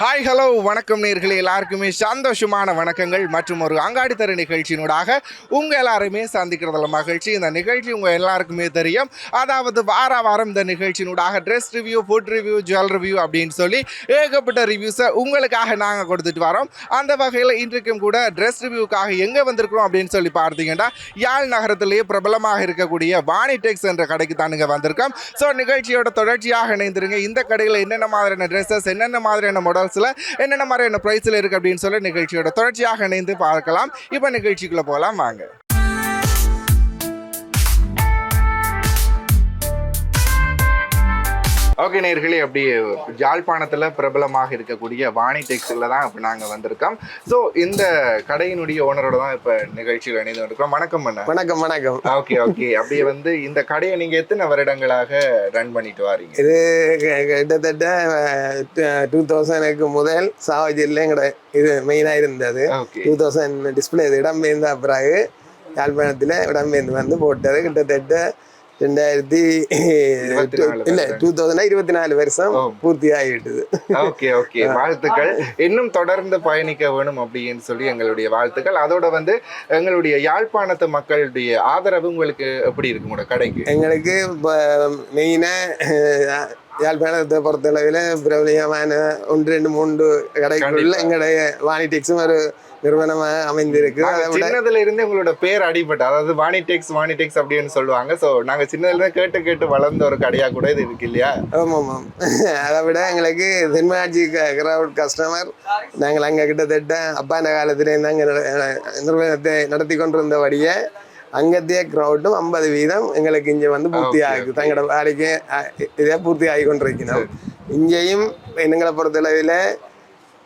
Hi hello வணக்கம் நேர்களே. எல்லாருக்குமே சந்தோஷமான வணக்கங்கள் மற்றும் ஒரு அங்காடி தர நிகழ்ச்சியினூடாக உங்கள் எல்லாருமே சந்திக்கிறதுல மகிழ்ச்சி. இந்த நிகழ்ச்சி உங்கள் எல்லாருக்குமே தெரியும். அதாவது வார வாரம் இந்த நிகழ்ச்சியினூடாக dress review food review jewel review அப்படின்னு சொல்லி ஏகப்பட்ட ரிவ்யூஸை உங்களுக்காக நாங்கள் கொடுத்துட்டு வரோம். அந்த வகையில் இன்றைக்கும் கூட ட்ரெஸ் ரிவ்யூக்காக எங்கே வந்திருக்கிறோம் அப்படின்னு சொல்லி பார்த்தீங்கன்னா யாழ் நகரத்திலேயே பிரபலமாக இருக்கக்கூடிய வாணி டெக்ஸ் என்ற கடைக்கு தானுங்க வந்திருக்கோம். ஸோ நிகழ்ச்சியோட தொடர்ச்சியாக இணைந்திருங்க. இந்த கடையில் என்னென்ன மாதிரியான ட்ரெஸ்ஸஸ் என்னென்ன மாதிரியான மாடல்ஸில் என்னென்ன மாதிரியான ப்ரைஸில் இருக்குது அப்படின்னு சொல்லி நிகழ்ச்சியோட தொடர்ச்சியாக இணைந்து பார்க்கலாம். இப்போ நிகழ்ச்சிக்குள்ளே போகலாம் வாங்க. ஓகே நேர்களே அப்படியே ஜாழ்ப்பாணத்தில் பிரபலமாக இருக்கக்கூடிய வாணி டெக்ஸில் தான் இப்போ நாங்கள் வந்திருக்கோம். ஸோ இந்த கடையினுடைய ஓனரோட தான் இப்போ நிகழ்ச்சியில் இணைந்து வந்திருக்கோம் வணக்கம் அண்ணா. வணக்கம் வணக்கம். Okay okay. அப்படியே வந்து இந்த கடையை நீங்கள் எத்தனை வருடங்களாக ரன் பண்ணிட்டு வாரீங்க? இது கிட்டத்தட்ட டூ தௌசண்ட்க்கு முதல் சாவஜியில் எங்கட இது மெயினாக இருந்தது. டூ தௌசண்ட் டிஸ்பிளே இது இடம்பெயர்ந்த பிறகு யாழ்ப்பாணத்தில் இடம்பெயர்ந்து வந்து போட்டது. கிட்டத்தட்ட ரெண்டாயிரத்தி இல்லை. டூ தௌசண்ட் இருபத்தி நாலு வருஷம். பூர்த்தி ஆகிவிட்டது ஓகே ஓகே வாழ்த்துக்கள் இன்னும் தொடர்ந்து பயணிக்க வேணும் அப்படின்னு சொல்லி எங்களுடைய வாழ்த்துக்கள் அதோட வந்து எங்களுடைய யாழ்ப்பாணத்து மக்களுடைய ஆதரவு உங்களுக்கு எப்படி இருக்கு உங்களோட கடைக்கு எங்களுக்கு மெயினாக யாழ்ப்பாணத்தை பொறுத்தளவில் பிரபலியமான ஒன்று ரெண்டு மூன்று கடைக்குள்ள. எங்களுடைய வாணி டெக்ஸும் ஒரு நிறுவனமாக அமைந்திருக்கு. சின்னதுல இருந்து உங்களோட பேர் அடிபட்டு அதாவது வாணிடெக்ஸ் வாணிடெக்ஸ் அப்படின்னு சொல்லுவாங்க. சோ நாங்க சின்னதுல இருந்து கேட்டு கேட்டு வளர்ந்த ஒரு கடையா கூட இது இருக்கு இல்லையா? ஆமாம் ஆமாம் அதை விட எங்களுக்கு தென்மாட்சி கிரவுட் கஸ்டமர் நாங்கள் அங்கே கிட்டத்தட்ட அப்பாண்ட காலத்துலேருந்து அங்கே நிறுவனத்தை நடத்தி கொண்டிருந்தபடியே அங்கத்தைய க்ரௌட்டும் ஐம்பது வீதம் எங்களுக்கு இங்கே வந்து பூர்த்தி ஆகுது. தங்களோட வாடிக்கை அஹ், இதே பூர்த்தி ஆகி கொண்டிருக்கணும் இங்கேயும் எங்களை பொறுத்தளவில்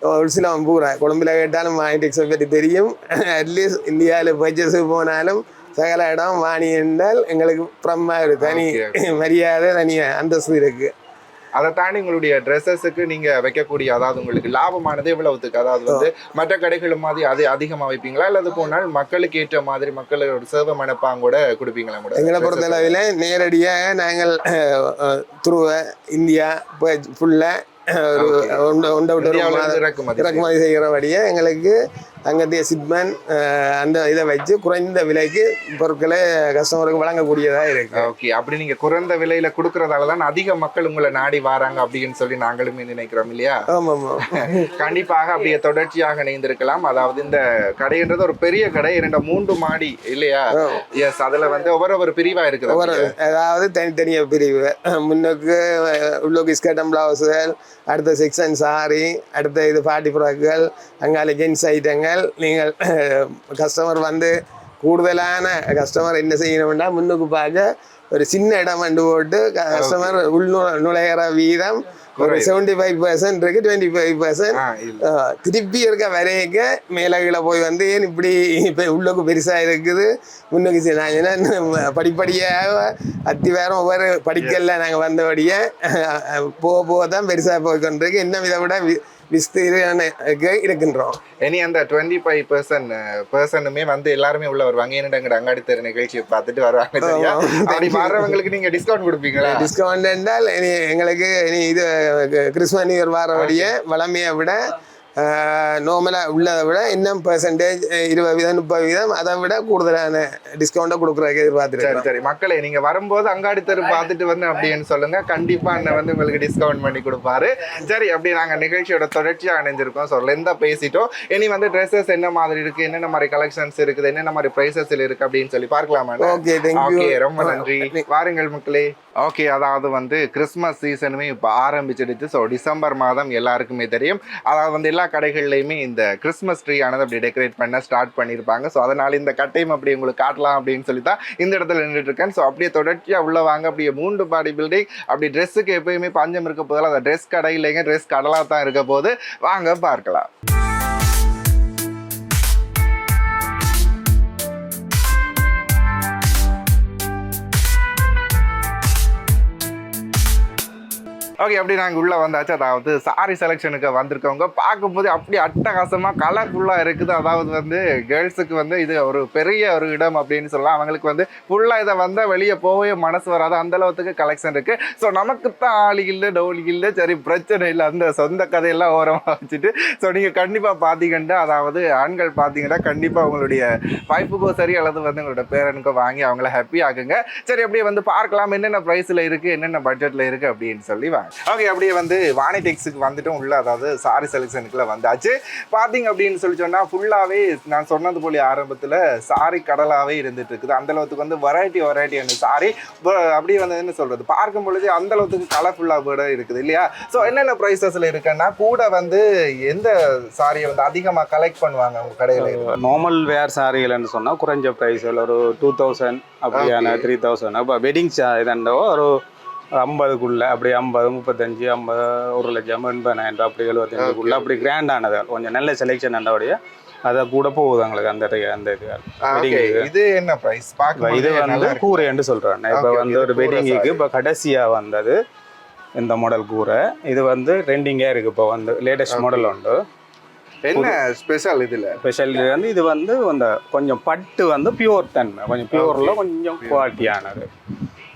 ஒரு சில பூரா கொழும்புல கேட்டாலும் வாணிடெக்ஸை பற்றி தெரியும் அட்லீஸ்ட் இந்தியாவில் பர்ச்சேஸுக்கு போனாலும் சகல இடம் வாணி என்றால் எங்களுக்கு பிரம்மா ஒரு தனி மரியாதை தனி அந்தஸ்து இருக்குது அதை தாண்டி உங்களுடைய ட்ரெஸ்ஸஸுக்கு நீங்க வைக்கக்கூடிய அதாவது உங்களுக்கு லாபமானது எவ்வளவுத்துக்கு அதாவது வந்து மற்ற கடைகள் மாதிரி அது அதிகமா வைப்பீங்களா அல்லது போனால் மக்களுக்கு ஏற்ற மாதிரி மக்களோட சேவை மனப்பாங்கூட கொடுப்பீங்களா கூட எங்களை பொறுத்தளவில் நேரடியாக நாங்கள் துருவ இந்தியா ஃபுல்லாக ஒரு விட்டு இறக்குமதி இறக்குமதி செய்கிறபடியே எங்களுக்கு அங்கத்திய சிட்மன் அந்த இதை வச்சு குறைந்த விலைக்கு பொருட்களை கஸ்டமருக்கு வழங்கக்கூடியதாக இருக்கு. ஓகே அப்படி நீங்க குறைந்த விலையில கொடுக்கறதால தான் அதிக மக்கள் உங்களை நாடி வராங்க அப்படின்னு சொல்லி நாங்களுமே நினைக்கிறோம் இல்லையா? ஆமாம். கண்டிப்பாக அப்படியே தொடர்ச்சியாக இணைந்திருக்கலாம். அதாவது இந்த கடைன்றது ஒரு பெரிய கடை இரண்டு மூன்று மாடி இல்லையா? எஸ் அதுல வந்து ஒவ்வொரு ஒரு பிரிவா ஒவ்வொரு இருக்குது அதாவது தனித்தனிய பிரிவு. முன்னுக்கு உள்ளுக்கு ஸ்கர்டம் பிளவுஸுகள் அடுத்த செக்ஷன் சாரி அடுத்த இது பாட்டி ஃப்ராக்குகள் அங்கால ஜென்ஸ் ஐட்டங்கள் நீங்கள் கஸ்டமர் வந்து கூடுதலான கஸ்டமர் என்ன செய்யணும்னா முன்னுக்கு பார்க்க ஒரு சின்ன இடம் வந்து போட்டு கஸ்டமர் உள் நுழையிற வீதம் ஒரு. செவன்டி ஃபைவ் பர்சன்ட் இருக்கு டுவெண்ட்டி ஃபைவ் பர்சன்ட் திருப்பி இருக்க வரையக்க மேலே கீழே போய் வந்து ஏன் இப்படி இப்போ உள்ளுக்கு பெருசாக இருக்குது? முன்னுக்கு செய்யணும் படிப்படியாக அத்தி வேறம் ஒவ்வொரு படிக்கல நாங்கள் வந்தபடியே போக போக தான் பெருசாக போய் கொண்டிருக்கு இன்னும் இதை விட வி- விஸ்தீர்ண இருக்கின்றோம் இனி அந்த டுவெண்ட்டி ஃபைவ் பர்சன்ட் பர்சனுமே வந்து எல்லாருமே உள்ள வருவாங்க. என்னடங்கிற அங்காடி தெரு நிகழ்ச்சியை பார்த்துட்டு வருவாங்க. அப்படி வர்றவங்களுக்கு நீங்க டிஸ்கவுண்ட் கொடுப்பீங்களா? டிஸ்கவுண்ட் என்றால் இனி எங்களுக்கு இனி இது கிறிஸ்மஸ் நியூ இயர் வாரபடியே வளமையை விட நார்மலாக உள்ளதை விட இன்னும் பெர்சன்டேஜ் இருபது வீதம் முப்பது வீதம் அதை விட கூடுதலான டிஸ்கவுண்ட்டை கொடுக்குறதுக்கு சரி எதிர்பார்த்துருக்கோம் சரி. மக்களே நீங்க வரும்போது அங்காடி தெரு பார்த்துட்டு வந்து அப்படின்னு சொல்லுங்க. கண்டிப்பா அண்ணன் வந்து உங்களுக்கு டிஸ்கவுண்ட் பண்ணி கொடுப்பாரு. சரி அப்படி நாங்க நிகழ்ச்சியோட தொடர்ச்சியா அணைஞ்சிருக்கோம் ஸோ லெந்தா பேசிட்டோம். இனி வந்து ட்ரெஸ்ஸஸ் என்ன மாதிரி இருக்கு என்னென்ன மாதிரி கலெக்ஷன்ஸ் இருக்குது என்னென்ன மாதிரி ப்ரைசஸ்ல இருக்கு அப்படின்னு சொல்லி பார்க்கலாமா ஓகே தேங்க்யூ ரொம்ப நன்றி. வாருங்கள் மக்களே. ஓகே அதாவது வந்து கிறிஸ்மஸ் சீசனுமே இப்போ ஆரம்பிச்சிடுச்சு. ஸோ டிசம்பர் மாதம் எல்லாருக்குமே தெரியும். அதாவது வந்து எல்லா கடைகள்லையுமே இந்த கிறிஸ்மஸ் ட்ரீ ஆனது அப்படி டெக்கரேட் பண்ண ஸ்டார்ட் பண்ணியிருப்பாங்க ஸோ அதனால் இந்த கட்டையும் அப்படி உங்களுக்கு காட்டலாம் அப்படின்னு சொல்லி தான் இந்த இடத்துல நின்றுட்டு இருக்கேன் ஸோ அப்படியே தொடர்ச்சியாக உள்ள வாங்க. அப்படியே மூன்று பாடி பில்டிங் அப்படி ட்ரெஸ்ஸுக்கு எப்பயுமே பஞ்சம் இருக்க போதில் அந்த ட்ரெஸ் கடை இல்லைங்க ட்ரெஸ் கடலாக தான் இருக்க போது வாங்க பார்க்கலாம். ஓகே அப்படி நாங்கள் உள்ளே வந்தாச்சு. அதாவது சாரி செலெக்ஷனுக்கு வந்திருக்கவங்க பார்க்கும்போது அப்படி அட்டகாசமாக கலர்ஃபுல்லாக இருக்குது. அதாவது வந்து கேர்ள்ஸுக்கு வந்து இது ஒரு பெரிய ஒரு இடம் அப்படின்னு சொல்லலாம். அவங்களுக்கு வந்து ஃபுல்லாக இதை வந்தால் வெளியே போகவே மனசு வராது. அந்த அளவுக்கு கலெக்ஷன் இருக்குது ஸோ நமக்கு தான் ஆளி இல்லை டவுலி இல்லை சரி பிரச்சனை இல்லை. அந்த சொந்த கதையெல்லாம் ஓரமாக வச்சுட்டு ஸோ நீங்கள் கண்டிப்பாக பார்த்தீங்கன்னா அதாவது ஆண்கள் பார்த்தீங்கன்னா கண்டிப்பாக உங்களுடைய வாய்ப்புக்கோ சரி அல்லது வந்து உங்களோட பேரனுக்கோ வாங்கி அவங்கள ஹாப்பி ஆகுங்க சரி அப்படியே வந்து பார்க்கலாம். என்னென்ன ப்ரைஸில் இருக்குது என்னென்ன பட்ஜெட்டில் இருக்குது அப்படின்னு சொல்லி வாங்க. ஓகே அப்படியே வந்து வாணி டெக்ஸுக்கு வந்துட்டும் உள்ள அதாவது சாரி செலெக்ஷனுக்குள்ள வந்தாச்சு. பார்த்தீங்க அப்படின்னு சொல்லி சொன்னால் ஃபுல்லாகவே நான் சொன்னது போல ஆரம்பத்தில் சாரி கடலாகவே இருந்துட்டு இருக்குது. அந்த அளவுக்கு வந்து வெரைட்டி வெரைட்டியான சாரி. அப்படியே வந்து என்ன சொல்கிறது பார்க்கும் பொழுது அந்த அளவுக்கு கலர்ஃபுல்லாக கூட இருக்குது இல்லையா? ஸோ என்னென்ன ப்ரைஸஸில் இருக்குன்னா கூட வந்து எந்த சாரியை வந்து அதிகமாக கலெக்ட் பண்ணுவாங்க உங்கள் கடையில் நார்மல் வேர் சாரிகள்னு சொன்னால் குறைஞ்ச ப்ரைஸில் ஒரு டூ தௌசண்ட் அப்படியான த்ரீ தௌசண்ட் அப்போ வெட்டிங் இதண்டோ ஒரு ஐம்பதுக்குள்ள அப்படி ஐம்பது முப்பத்தஞ்சு ஐம்பது ஒரு லட்சம் எண்பதாயிரம் ரூபா அப்படி எழுபத்தஞ்சுக்குள்ள அப்படி கிராண்டானது கொஞ்சம் நல்ல செலெக்ஷன் ஆனபடியே அதை கூட போகுது எங்களுக்கு அந்த அந்த இது. என்ன ப்ரைஸ் இது வந்து கூரைன்னு சொல்கிறேன் இப்போ வந்து ஒரு வெட்டிங்குக்கு. இப்போ கடைசியாக வந்தது இந்த மாடல் கூரை. இது வந்து ட்ரெண்டிங்காக இருக்குது இப்போ வந்து லேட்டஸ்ட் மாடல் உண்டு. என்ன ஸ்பெஷல் இதில்? ஸ்பெஷல் வந்து இது வந்து அந்த கொஞ்சம் பட்டு வந்து பியூர் தன்மை. கொஞ்சம் பியூரில் கொஞ்சம் குவாலிட்டியானது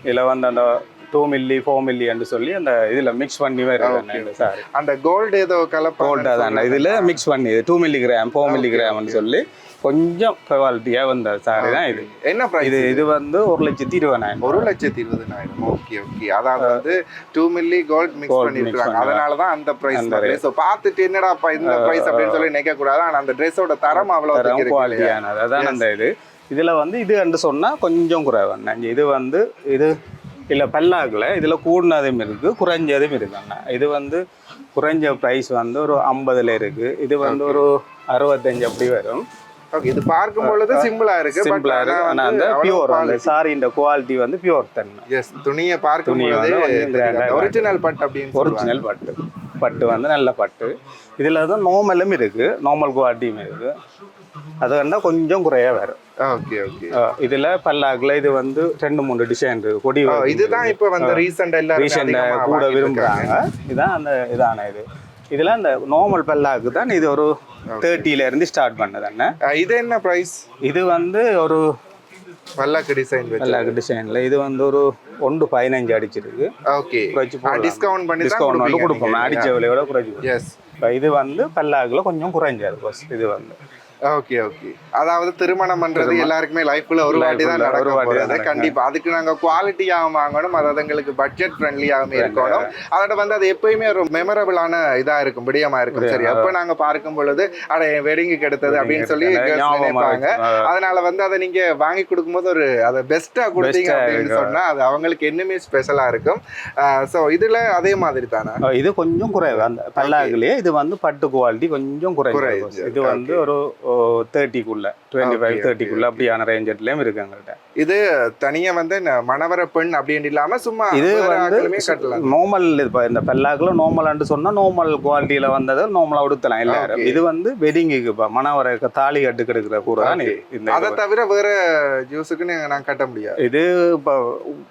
இதில் வந்து அந்த டூ மில்லி ஃபோர் மில்லின்னு சொல்லி அந்த இதில் மிக்ஸ் பண்ணி வருது சாரி அந்த கோல்டு ஏதோ கலப்பா கோல்டு அதான் இதில் மிக்ஸ் பண்ணி டூ மில்லி கிராம் ஃபோர் மில்லி கிராம்னு சொல்லி கொஞ்சம் குவாலிட்டியாக வந்த சாரி தான் இது. என்ன பிரைஸ் இது இது? வந்து ஒரு லட்சத்தி இருபதாயிரம். ஒரு லட்சத்தி இருபதுனாயிரம் ஓகே ஓகே அதாவது வந்து டூ மில்லி கோல்ட் மிக்ஸ் பண்ணிருக்காங்க அதனால தான் அந்த பிரைஸ் அந்த ஸோ பார்த்துட்டு என்னடாப்பா இந்த பிரைஸ் அப்படின்னு சொல்லி நினைக்க கூடாது ஆனா அந்த ட்ரெஸ்ஸோட தரம் இல்லையா? குவாலிட்டியானது. அதான் அந்த இது. இதில் வந்து இது என்று சொன்னால் கொஞ்சம் குறைவு. இது வந்து இது இல்லை பல்லாக்கில். இதில் கூடினதும் இருக்குது குறைஞ்சதும் இருக்கு அண்ணா இது வந்து குறைஞ்ச ப்ரைஸ் வந்து ஒரு ஐம்பதுல இருக்குது இது வந்து ஒரு அறுபத்தஞ்சு அப்படி வரும். ஓகே இது பார்க்கும் பொழுது சிம்பிளா இருக்கு பட் சிம்பிளாக இருக்கு. ஆனால் அந்த பியூர் அந்த சாரின்ற குவாலிட்டி வந்து பியூர் தன்மை எஸ் துணியை பார்க்கும் பொழுது ஒரிஜினல் பட் அப்படின்னு ஒரிஜினல் பட்டு. பட்டு வந்து நல்ல பட்டு. இதில் வந்து நார்மலும் இருக்குது நார்மல் குவாலிட்டியும் இருக்குது அது வேணா கொஞ்சம் குறையா வரும். ஓகே ஓகே இதில் பல்லாக்கில் இது வந்து ரெண்டு மூணு டிசைன் இருக்கு. கொடி இதுதான் இப்ப வந்து ரீசெண்ட் எல்லாரும் ரீசெண்ட் கூட விரும்புகிறாங்க இதான் அந்த இதான இது. இதில் அந்த நார்மல் பல்லாக்கு தான் இது ஒரு 30 ல இருந்து ஸ்டார்ட் பண்ணது அண்ணே. இது என்ன பிரைஸ் இது வந்து ஒரு பல்லாக்கு டிசைன் பல்லாக்கு டிசைனில் இது வந்து ஒரு ஒன்று பதினஞ்சு அடிச்சிருக்கு. ஓகே. டிஸ்கவுண்ட் பண்ணி டிஸ்கவுண்ட் வந்து கொடுப்போம். அடிச்ச விலையோட குறைச்சி எஸ் இது வந்து பல்லாக்கில் கொஞ்சம் குறைஞ்சது பஸ் இது வந்து. ஓகே ஓகே அதாவது திருமணம் பண்றது எல்லாருக்குமே லைஃப்ல ஒரு வாட்டி தான் நடக்கும். கண்டிப்பா. அதுக்கு நாங்க குவாலிட்டியாகவும் வாங்கணும் அதாவது எங்களுக்கு பட்ஜெட் ஃப்ரெண்ட்லியாகவும் இருக்கணும். அதோட வந்து அது எப்பயுமே ஒரு மெமரபிளான இதா இருக்கும் விடயமா இருக்கும். சரி அப்ப நாங்க பார்க்கும் பொழுது அட என் வெடிங்குக்கு எடுத்தது அப்படின்னு சொல்லி நினைப்பாங்க. அதனால வந்து அதை நீங்க வாங்கி கொடுக்கும்போது ஒரு அதை பெஸ்டா கொடுத்தீங்க அப்படின்னு. சொன்னா அது அவங்களுக்கு இன்னுமே ஸ்பெஷலா இருக்கும். சோ இதுல அதே மாதிரி தானே? இது கொஞ்சம் குறைவு. அந்த பல்லாக்குலயே இது வந்து பட்டு குவாலிட்டி கொஞ்சம் குறைவு இது வந்து ஒரு தேர்ட்டிக்குள்ள டுவெண்ட்டி ஃபைவ் தேர்ட்டிக்குள்ள அப்படியான ரேஞ்சட்லயும் இருக்கு எங்கள்கிட்ட இது தனியா வந்து மணவர பெண் அப்படின்னு இல்லாம சும்மா இது வந்து நார்மல் இப்போ இந்த பல்லாக்குல நார்மல்னு சொன்னா நார்மல் குவாலிட்டியில வந்தது நார்மலா உடுத்தலாம் எல்லாரும். இது வந்து வெட்டிங்குக்கு இப்போ மணவரை தாலி கட்டு கெடுக்கிற கூற தான். இந்த அதை தவிர வேற ஜூஸுக்கு நான் கட்ட முடியாது. இது இப்போ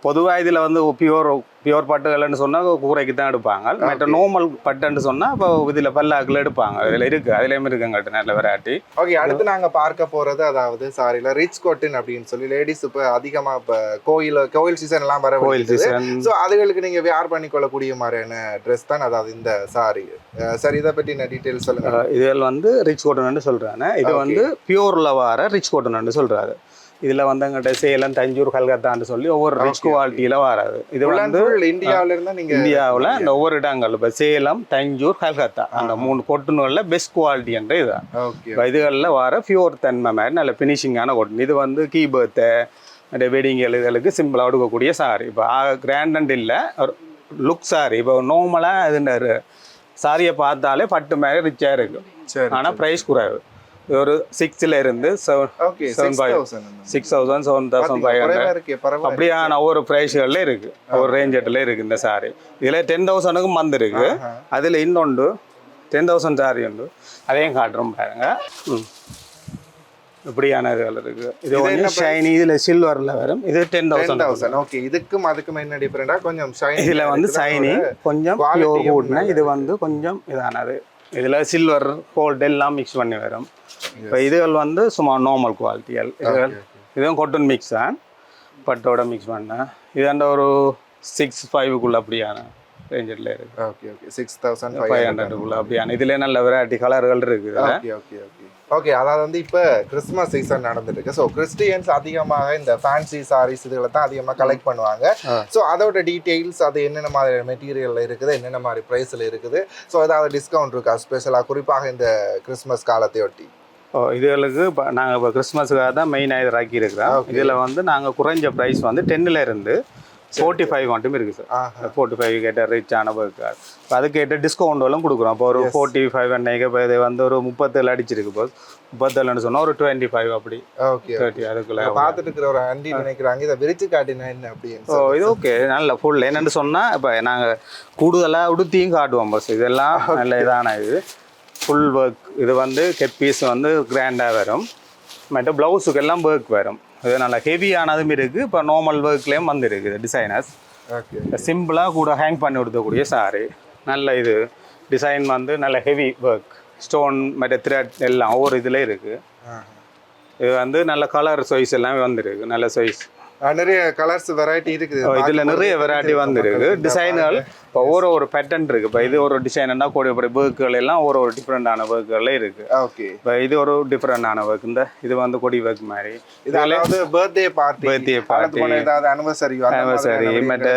பொதுவா இதுல வந்து பியூர் பியூர் பட்டுகள்னு சொன்னா கூரைக்கு தான் எடுப்பாங்க மற்ற நார்மல் பட்டுன்னு சொன்னா இப்போ இதுல பல்லாக்குல எடுப்பாங்க. இதுல இருக்கு. அதுலயும் இருக்குங்கட்ட நல்ல வெரைட்டி ஓகே அடுத்து நாங்க பார்க்க போறது அதாவது சாரில ரிச் கோட்டின் அப்படின்னு சொல்லி லேடிஸ் இப்ப அதிகமா இப்ப கோயில் கோயில் சீசன் எல்லாம் வர கோயில் சீசன் ஸோ அதுகளுக்கு நீங்க வியார் பண்ணிக்கொள்ளக்கூடிய மாதிரியான ட்ரெஸ் தான் அதாவது இந்த சாரி சரி இதை பற்றி நான் டீட்டெயில் சொல்லுங்க? இதில் வந்து ரிச் கோட்டன்னு சொல்றாங்க. இது. வந்து பியூர்ல வர ரிச் கோட்டன்னு சொல்றாரு. இதுல வந்து எங்கிட்ட சேலம் தஞ்சூர் கல்கத்தான்னு சொல்லி ஒவ்வொரு ரிச். குவாலிட்டியில வராது. இது வந்து இந்தியாவில இருந்தா நீங்க இந்தியாவுல இந்த ஒவ்வொரு இடங்கள் இப்போ சேலம் தஞ்சூர் கல்கத்தா அந்த மூணு கொட்டுநூலில் பெஸ்ட் குவாலிட்டி என்ற இதுதான் இப்போ இதுகளில் வர பியூர் தன்மை மாதிரி நல்ல ஃபினிஷிங்கான கொட்டன் இது வந்து கீ பர்த்து அந்த வெட்டிங் இதுகளுக்கு சிம்பிளாக எடுக்கக்கூடிய சாரி இப்போ கிராண்ட் இல்லை ஒரு லுக் சாரி இப்போ நார்மலாக இதுன்ற சாரியை பார்த்தாலே பட்டு மாதிரி ரிச்சாக இருக்கும் ஆனால் ப்ரைஸ் குறைவு. ஒரு சிக்ஸ்ல இருந்து seven seven six. Thousand seven thousand five hundred இருக்கே அப்படியான ஒவ்வொரு ப்ரைஸ்களில் இருக்கு. ஒவ்வொரு ரேஞ்சட்டில் இருக்கு இந்த சாரி இதில் டென் தௌசண்ட்க்கும் வந்திருக்கு ஆஹா. அதில் இன்னொன்று டென் தௌசண்ட் சாரி உண்டு. அதையும் காட்டுறோம் பாருங்க. இப்படியான இதுகள் இருக்கு. இது கொஞ்சம் ஷைனி இதுல சில்வர்ல வரும். இது டென் தௌசண்ட் தௌசண்ட் ஓகே இதுக்கும் அதுக்கும் என்ன டிஃபரெண்டா கொஞ்சம் இதுல வந்து. சைனி கொஞ்சம் இது. வந்து கொஞ்சம் இதானது. இதுல சில்வர் கோல்டு எல்லாம் மிக்ஸ் பண்ணி வரும். இப்போ இதுகள் வந்து சும்மா நார்மல் குவாலிட்டிகள் இதுகள் இதுவும் கொட்டன் மிக்ஸ் தான். பட்டோட மிக்ஸ் பண்ண இதாண்ட ஒரு சிக்ஸ் ஃபைவுக்குள்ள அப்படியான ரேஞ்சில் இருக்கு. Okay okay six thousand five five ஹண்ட்ரடுக்குள்ள அப்படியான. இதுல நல்ல வெரைட்டி கலர்கள் இருக்குது. ஓகே ஓகே ஓகே ஓகே அதாவது வந்து இப்போ கிறிஸ்மஸ் சீசன் நடந்துட்டு இருக்கு ஸோ கிறிஸ்டியன்ஸ் அதிகமாக இந்த ஃபேன்சி சாரீஸ் இதுகளை தான் அதிகமாக கலெக்ட் பண்ணுவாங்க. ஸோ அதோட டீட்டெயில்ஸ் அது என்னென்ன மாதிரி மெட்டீரியலில் இருக்குது என்னென்ன மாதிரி ப்ரைஸில் இருக்குது. ஸோ ஏதாவது டிஸ்கவுண்ட் இருக்கா? ஸ்பெஷலாக குறிப்பாக இந்த கிறிஸ்மஸ் காலத்தையொட்டி ஓ இதுகளுக்கு இப்போ நாங்கள் இப்போ கிறிஸ்மஸுக்காக தான் மெயினாக இது ஆக்கி இருக்கிறோம் இதில் வந்து நாங்கள் குறைஞ்ச ப்ரைஸ் வந்து டென்னில் இருந்து ஃபோர்ட்டி ஃபைவ் மட்டும் இருக்குது சார் ஃபோர்ட்டி ஃபைவ் கேட்ட ரிச் ஆன கார் இப்போ அதுக்கேற்ற டிஸ்கவுண்ட்களும் கொடுக்குறோம். இப்போ ஒரு ஃபோர்ட்டி ஃபைவ் அன்னைக்கு இப்போ இது வந்து ஒரு முப்பத்தேழு அடிச்சிருக்கு இப்போ முப்பத்தேழுன்னு சொன்னால் ஒரு டுவெண்ட்டி ஃபைவ் அப்படி ஓகே தேர்ட்டி அதுக்குள்ள பார்த்துட்டு இருக்கிற ஒரு ஆண்டி நினைக்கிறாங்க. இதை விரிச்சு காட்டினா என்ன அப்படின்னு ஸோ இது ஓகே நல்ல ஃபுல் என்னென்னு சொன்னால் இப்போ நாங்கள் கூடுதலாக உடுத்தியும் காட்டுவோம் பஸ் இதெல்லாம் நல்ல இதான இது. ஃபுல் ஒர்க் இது வந்து கெட் பீஸ் வந்து கிராண்டாக வரும். மற்ற ப்ளவுஸுக்கு எல்லாம் ஒர்க் வரும். இது நல்ல ஹெவியானதும் இருக்குது இப்போ நார்மல் ஒர்க்லேயும் வந்துருக்குது டிசைனர்ஸ் ஓகே சிம்பிளாக கூட ஹேங் பண்ணி கொடுக்கக்கூடிய சாரி நல்ல இது டிசைன் வந்து நல்ல ஹெவி ஒர்க் ஸ்டோன் மற்ற த்ரெட் எல்லாம் ஒவ்வொரு இதில் இருக்குது இது வந்து நல்ல கலர் சைஸ் எல்லாமே வந்துருக்கு. நல்ல சைஸ் நிறைய கலர்ஸ் வெரைட்டி இருக்குது. இதில் நிறைய வெரைட்டி வந்துருக்கு டிசைன்கள் இப்போ ஒரு ஒரு பேட்டர்ன் இருக்குது இப்போ இது ஒரு டிசைன்னா கூடிய ஒர்க்குகள் எல்லாம் ஒரு ஒரு டிஃப்ரெண்டான ஒர்க்குகள் இருக்குது ஓகே இப்போ இது ஒரு டிஃப்ரெண்டான ஒர்க் இந்த இது வந்து கொடி ஒர்க் மாதிரி. இது அதாவது பர்த்டே பார்ட்டி Birthday party. ஏதாவது அனிவர்சரி சரி மற்ற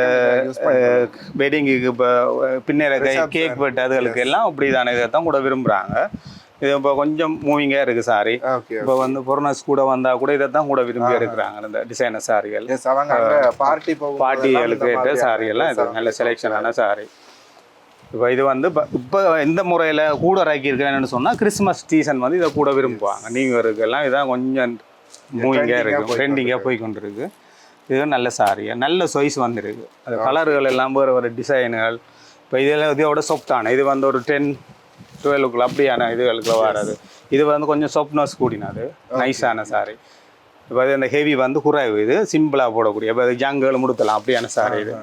வெட்டிங்குக்கு இப்போ பின்னர கேக் வெட்டு அதுகளுக்கு எல்லாம் அப்படி தானே இதை தான் கூட விரும்புகிறாங்க இது இப்போ கொஞ்சம் மூவிங்காக இருக்குது சாரி இப்போ வந்து பொருணஸ் கூட வந்தால் கூட இதை தான் கூட விரும்பி இருக்கிறாங்க இந்த டிசைனர் சாரிகள் பார்ட்டி பார்ட்டிகளுக்கு ஏற்ற சாரி எல்லாம் இது. நல்ல செலெக்ஷனான சாரி இப்போ இது வந்து இப்போ இந்த முறையில் கூட இறக்கி இருக்கேன்னு சொன்னால் கிறிஸ்மஸ் சீசன் வந்து இதை கூட விரும்புவாங்க. இயருக்கு எல்லாம் இதான் கொஞ்சம் மூவிங்காக இருக்கு. ட்ரெண்டிங்காக போய் கொண்டிருக்கு. இது நல்ல சாரி நல்ல சைஸ் வந்துருக்கு. அது கலர்கள் எல்லாம் வேறு டிசைனுகள் இப்போ இதெல்லாம் இதோட சொப்டான இது வந்து ஒரு டென் டுவெல்வுக்குள்ள அப்படியான இதுகளுக்குள்ள வராது. இது வந்து கொஞ்சம் சொப்னஸ் கூடினது. நைஸான சாரி இப்போ இது இந்த ஹெவி வந்து குறைவு. இது சிம்பிளாக போடக்கூடிய இப்போ ஜங்குகள் முடுத்தலாம் அப்படியான சாரி இது.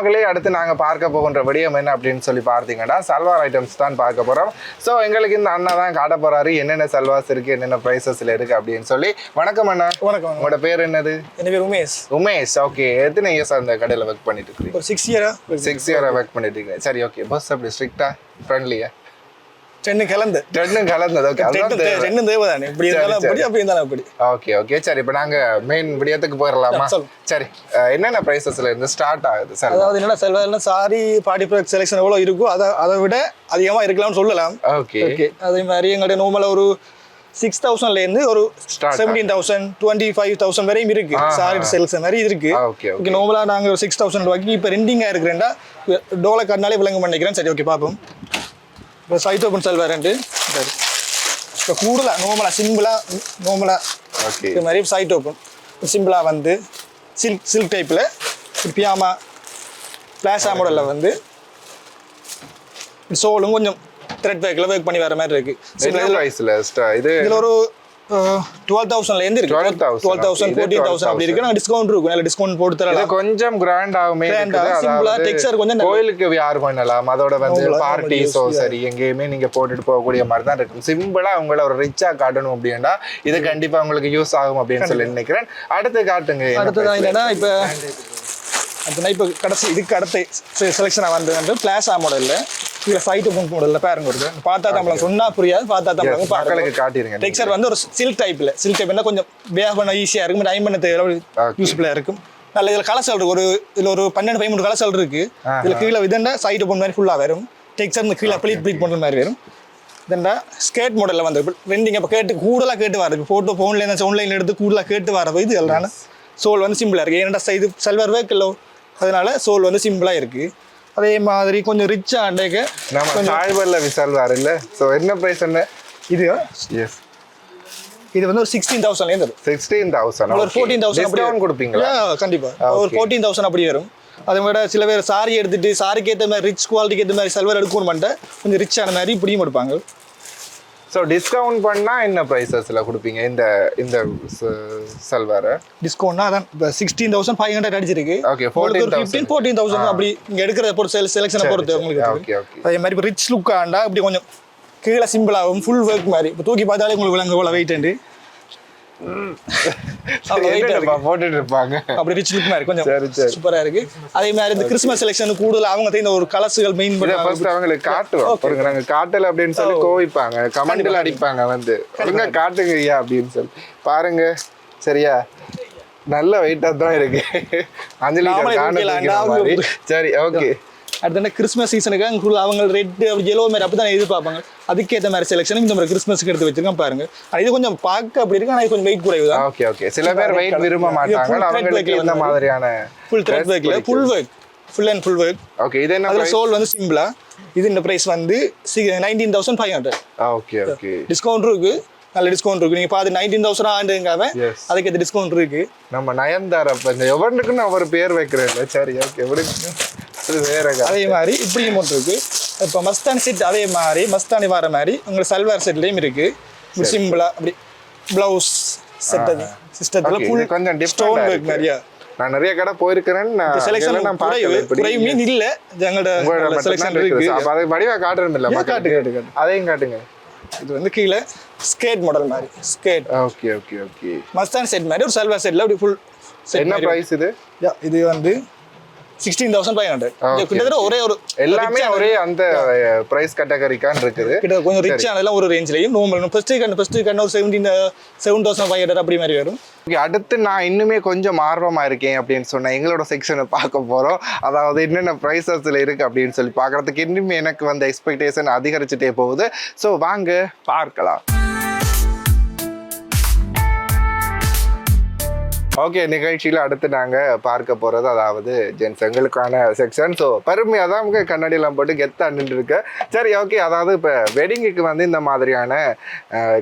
ஓகே மக்களே அடுத்து நாங்க பார்க்க போகின்ற விடயம் என்ன அப்படின்னு சொல்லி பார்த்தீங்கன்னா சல்வார் ஐட்டம்ஸ் தான் பார்க்க போறோம். ஸோ எங்களுக்கு இந்த அண்ணா தான் காட்ட போறாரு. என்னென்ன சல்வார்ஸ் இருக்கு என்னென்ன ப்ரைஸஸ்ல இருக்கு அப்படின்னு சொல்லி. வணக்கம் அண்ணா. வணக்கம் உங்களோட பேர் என்னது? என் பேர் உமேஷ். உமேஷ். ஓகே எத்தனை இயர்ஸ் அந்த கடையில் ஒர்க் பண்ணிட்டு இருக்கீங்க? ஒரு சிக்ஸ் இயரா சிக்ஸ் இயராக ஒர்க் பண்ணிட்டு இருக்கீங்க. சரி ஓகே பஸ் அப்படி ஸ்ட்ரிக்டா ஃப்ரெண்ட்லியா டென்னு கலந்து. ரெண்டும் கலந்தது. ஓகே ரெண்டும் தேவை. தானே இப்படி இருந்தாலும் அப்படி அப்படி இருந்தாலும் அப்படி ஓகே ஓகே சரி இப்போ நாங்க மெயின் விடயத்துக்கு போயிடலாமா. சரி என்னென்ன ப்ரைஸஸ்ல இருந்து ஸ்டார்ட் ஆகுது? சார் அதாவது என்னன்னா Selva sari party product selection எவ்வளோ இருக்கோ அதை அதை விட அதிகமாக இருக்கலாம்னு சொல்லலாம். ஓகே ஓகே அதே மாதிரி எங்கள்கிட்ட நார்மலாக ஒரு சிக்ஸ் தௌசண்ட்லேருந்து ஒரு seventeen thousand twenty five thousand வரையும் இருக்கு. சாரி செலெக்ஷன் மாதிரி இருக்கு. ஓகே ஓகே நார்மலாக நாங்கள் ஒரு சிக்ஸ் தௌசண்ட் ரூபாய்க்கு இப்போ ரெண்டிங்காக இருக்கிறேன்டா டோலை காட்டினாலே விளங்க பண்ணிக்கிறேன். சரி ஓகே பார்ப்போம். இப்போ சைட் ஓப்பன் செல் வேறேன்ட்டு சரி இப்போ கூடுதலாக நார்மலாக சிம்பிளாக நார்மலாக ஓகே இது மாதிரி சைட் ஓப்பன் சிம்பிளாக வந்து சில்க் சில்க் டைப்பில் பியாமா பிளாஷா மாடலில் வந்து சோலும் கொஞ்சம் த்ரெட் பேக்கில் ஒர்க் பண்ணி வர மாதிரி இருக்கு என்ன ப்ரைஸ்ல இது இதில் ஒரு டுவெல் தௌசண்ட்லேருந்து இருக்கு? 12,000 டுவெல் தௌசண்ட் ஃபோர்டீன் தௌசண்ட் அப்படி இருக்கு நாங்கள் டிஸ்கவுண்ட் இருக்கும். நல்ல டிஸ்கவுண்ட் போட்டு தரலாம். கொஞ்சம் கிராண்ட் ஆகுமே அதாவது texture கொஞ்சம் கோயிலுக்கு வியார் பண்ணலாம் அதோட வந்து அவங்கள- பார்ட்டிஸோ அவங்கள சரி எங்கேயுமே நீங்க போட்டுட்டு போகக்கூடிய மாதிரி தான் இருக்கும். சிம்பிளா உங்களை ஒரு ரிச்சா காட்டணும் அப்படின்னா இது கண்டிப்பா உங்களுக்கு யூஸ் ஆகும் அப்படின்னு சொல்லி நினைக்கிறேன். அடுத்து காட்டுங்க என்ன அடுத்தது price ல? என்னன்னா இப்போ இப்போ கடைசி இதுக்கு அடுத்த செலெக்ஷனாக வந்து வந்து பிளாஷா மாடலில் இதில் சைட் ஓப்பன் மாடலில் பாருங்க இருக்கு பார்த்தா தமிழ சொன்னா புரியாது பார்த்தா தமிழ் மக்களுக்கு காட்டிருங்க நீங்க. டெக்ஸ்சர் வந்து ஒரு சில்க் டைப்பில் சில்க் டைப்னா கொஞ்சம் வேக பண்ண ஈஸியாக இருக்கும் டைம் பண்ண தேவை Okay. யூஸ்ஃபுல்லாக இருக்கும். நல்ல இதில் கலசல் இருக்கு. ஒரு இதில் ஒரு பன்னெண்டு பதிமூணு கலசல் இருக்கு. இதில் கீழே இதண்டா சைடு ஓப்பன் மாதிரி ஃபுல்லாக வரும். டெக்ஸ்சர் இந்த கீழே ப்ளீட் ப்ளீட் பண்ணுற மாதிரி வரும். இதண்டா ஸ்கேட் மாடலில் வந்து ரெண்டிங் இப்போ கேட்டு கூடுதலாக கேட்டு வரது ஃபோட்டோ ஃபோனில் என்ன ஆன்லைனில் எடுத்து கூடுதலாக கேட்டு வரது இது எல்லாம் சோல் வந்து சிம்பிளாக இருக்குது ஏன்னா இது செல்வர் வேக்கில்லோ அதனால சோல் வந்து சிம்பிளாக இருக்குது அதே மாதிரி கொஞ்சம் ரிச்சாக அண்டைக்கு நம்ம சாய்வர்ல விசால் வேற இல்ல சோ என்ன பிரைஸ் என்ன? இது எஸ் இது வந்து ஒரு சிக்ஸ்டீன் தௌசண்ட்லேருந்து வரும். சிக்ஸ்டீன் தௌசண்ட் ஒரு ஃபோர்டீன் தௌசண்ட் டிஸ்கவுண்ட் கொடுப்பீங்களா? கண்டிப்பாக ஒரு ஃபோர்டீன் தௌசண்ட் அப்படி வரும். அதை விட சில பேர் சாரி எடுத்துட்டு சாரிக்கு ஏற்ற மாதிரி ரிச் குவாலிட்டிக்கு ஏற்ற மாதிரி செல்வர் எடுக்கணும் பண்ணிட்டு கொஞ்சம் ரிச்சான மாதிரி இப்படியும் எடுப்பாங்க. ஸோ டிஸ்கவுண்ட் பண்ணா என்ன ப்ரைஸஸ்ல கொடுப்பீங்க? இந்த இந்த சல்வாரை டிஸ்கவுண்ட்னா அதான் இப்போ சிக்ஸ்டீன் தௌசண்ட் ஃபைவ் ஹண்ட்ரட் அடிச்சிருக்கு. ஒரு 14,000. ஃபிஃப்டீன் ஃபோர்டீன் தௌசண்ட் அப்படி இங்கே எடுக்கிறத பொறுத்து செல் செலெக்ஷனை பொறுத்து உங்களுக்கு. ஓகே ஓகே அதே மாதிரி இப்போ ரிச் லுக் ஆண்டா இப்படி கொஞ்சம் கீழே சிம்பிளாகும் ஃபுல் ஒர்க் மாதிரி. இப்போ தூக்கி பார்த்தாலே உங்களுக்கு விளங்க இவ்வளோ வெயிட் போட்டுட்டு இருப்பாங்க. அப்படி ரிச் லுக் மாதிரி கொஞ்சம். சூப்பராக இருக்கு. அதே மாதிரி இந்த கிறிஸ்மஸ் செலெக்ஷன் கூடுதல் அவங்க இந்த ஒரு கலர்ஸுகள் மெயின் பண்ணி ஃபர்ஸ்ட் அவங்களுக்கு காட்டுவோம் நாங்க காட்டல அப்படின்னு சொல்லி கோவிப்பாங்க. கமெண்ட்ல அடிப்பாங்க வந்து. ஒழுங்கா காட்டுங்க ஐயா அப்படின்னு சொல்லி. பாருங்க சரியா? நல்ல வெயிட்டா தான் இருக்கு. அஞ்சு நாமளே லிட்டர் காண தூக்கிடலாம், தூக்கிற அவங்க மாதிரி. சரி ஓகே அடுத்த கிறிஸ்மஸ் சீசனுக்கு ஃபுல் அவங்க ரெட் அப்படி எல்லோ மாதிரி அப்படி தான் எதிர்பார்ப்பாங்க. அதுக்கேற்ற மாதிரி செலெக்ஷன் இந்த மாதிரி கிறிஸ்மஸ்க்கு எடுத்து வச்சிருக்கேன் பாருங்க. இது கொஞ்சம் பார்க்க அப்படி இருக்கு ஆனால் இது கொஞ்சம் வெயிட் குறைவு தான் ஓகே ஓகே சில பேர் வெயிட் விரும்ப மாட்டாங்க. அவங்களுக்கு இந்த மாதிரியான ஃபுல் த்ரெட் ஒர்க்கில் full work full and full work okay இது என்ன அதில் சோல் வந்து சிம்பிளா இது இந்த ப்ரைஸ் வந்து nineteen thousand five hundred okay okay discount இருக்கு. நல்ல டிஸ்கவுண்ட் இருக்கு. நீங்க பார்த்து நைன்டீன் தௌசண்ட் ஆண்டுங்காம Yes. அதுக்கு டிஸ்கவுண்ட் இருக்கு. நம்ம நயன்தாரா இப்ப இந்த எவனுக்குன்னு அவர் பேர் வைக்கிறேன். சரி ஓகே எப்படி வேற. அதே மாதிரி இப்படியும் ஒன்று இருக்கு. இப்போ மஸ்தானி செட் அதே மாதிரி மஸ்தானி வர மாதிரி உங்களுக்கு சல்வார் செட்லேயும் இருக்கு. சிம்பிளா அப்படி பிளவுஸ் செட் அது சிஸ்டத்தில் ஃபுல் கொஞ்சம் ஸ்டோன் ஒர்க். நிறையா நான் நிறைய கடை போயிருக்கிறேன் செலெக்ஷன் நான் குறைவு மீன் இல்ல. எங்களோட செலெக்ஷன். இருக்கு. அதை வடிவா காட்டுறோம் இல்ல காட்டு, காட்டு, மக்களுக்கு காட்டு. அதையும் காட்டுங்க. இது வந்து கீழே ஸ்கேட் மாடல் மாதிரி. ஸ்கேட் ஓகே ஓகே ஓகே மஸ்தான் செட் மாதிரி ஒரு சல்வார் செட்ல அப்படி ஃபுல் செட் என்ன பிரைஸ் இது? இது வந்து சிக்ஸ்டீன் தௌசண்ட் ஃபைவ் ஹண்ட்ரட் கிட்டத்தட்ட ஒரே ஒரு எல்லாமே ஒரே அந்த பிரைஸ் கேட்டகரிக்கான் இருக்குது. கிட்ட கொஞ்சம் ரிச் ஆனதெல்லாம் ஒரு ரேஞ்சிலையும் நார்மல் ஃபர்ஸ்ட் கண்ணு ஃபர்ஸ்ட் கண்ணு ஒரு seventeen seven thousand five hundred அப்படி மாதிரி வரும். Okay, அடுத்து நான் இன்னுமே கொஞ்சம் ஆர்வமா இருக்கேன் அப்படின்னு சொன்னேன் எங்களோட செக்ஷனை பார்க்க போறோம். அதாவது என்னென்ன ப்ரைஸஸ்ல இருக்கு அப்படின்னு சொல்லி பார்க்கறதுக்கு இன்னுமே எனக்கு வந்த எக்ஸ்பெக்டேஷன் அதிகரிச்சுட்டே போகுது. ஸோ வாங்க பார்க்கலாம். ஓகே நிகழ்ச்சியில் அடுத்து நாங்கள் பார்க்க போகிறது அதாவது ஜென்ஸ் எங்களுக்கான செக்ஷன் ஸோ பெருமையாக தான் அவங்க கண்ணாடியெல்லாம் போட்டு கெத்தா நின்றுருக்கு சரி ஓகே அதாவது இப்போ வெட்டிங்குக்கு வந்து இந்த மாதிரியான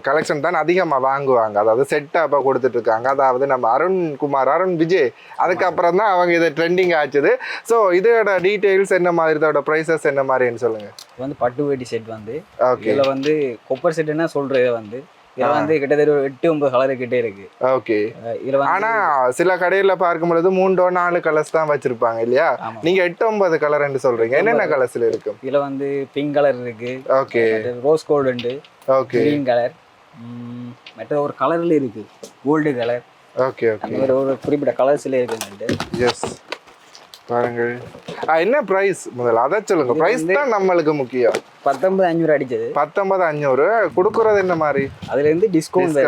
கலெக்ஷன் தான் அதிகமாக வாங்குவாங்க. அதாவது செட்டாக கொடுத்துட்டு இருக்காங்க. அதாவது நம்ம அருண் குமார் அருண் விஜய் அதுக்கப்புறம் தான் அவங்க இது ட்ரெண்டிங் ஆச்சுது. ஸோ இதோட டீட்டெயில்ஸ் என்ன மாதிரி இதோட ப்ரைஸஸ் என்ன மாதிரின்னு சொல்லுங்கள் வந்து பட்டு வேட்டி செட் வந்து. ஓகே இதுல வந்து கொப்பர் செட்டுன்னா சொல்றது வந்து. இதுல வந்து கிட்டத்தட்ட ஒரு எட்டு ஒன்பது கலர் கிட்டே இருக்கு. ஓகே. இதுல ஆனா சில கடையில பார்க்கும் பொழுது மூன்றோ நாலு கலர்ஸ் தான் வச்சிருப்பாங்க இல்லையா. நீங்க எட்டு ஒன்பது கலர்னு சொல்றீங்க. என்னென்ன கலர்ஸ்ல இருக்கும் இதுல வந்து பிங்க் கலர் இருக்கு. ஓகே. ரோஸ் கோல்டு உண்டு. ஓகே. கிரீன் கலர் மற்ற ஒரு கலர்ல இருக்கு. Gold colour okay okay. ஒரு குறிப்பிட்ட கலர்ஸ்ல இருக்குங்க எஸ் பாருங்கள். என்ன பிரைஸ் முதல்ல அதை சொல்லுங்க. பிரைஸ் தான் நம்மளுக்கு முக்கியம். பத்தொன்பது அஞ்சூறு அடிச்சது. பத்தொன்பது அஞ்சூறு கொடுக்கறது என்ன மாதிரி? அதுல இருந்து டிஸ்கவுண்ட்.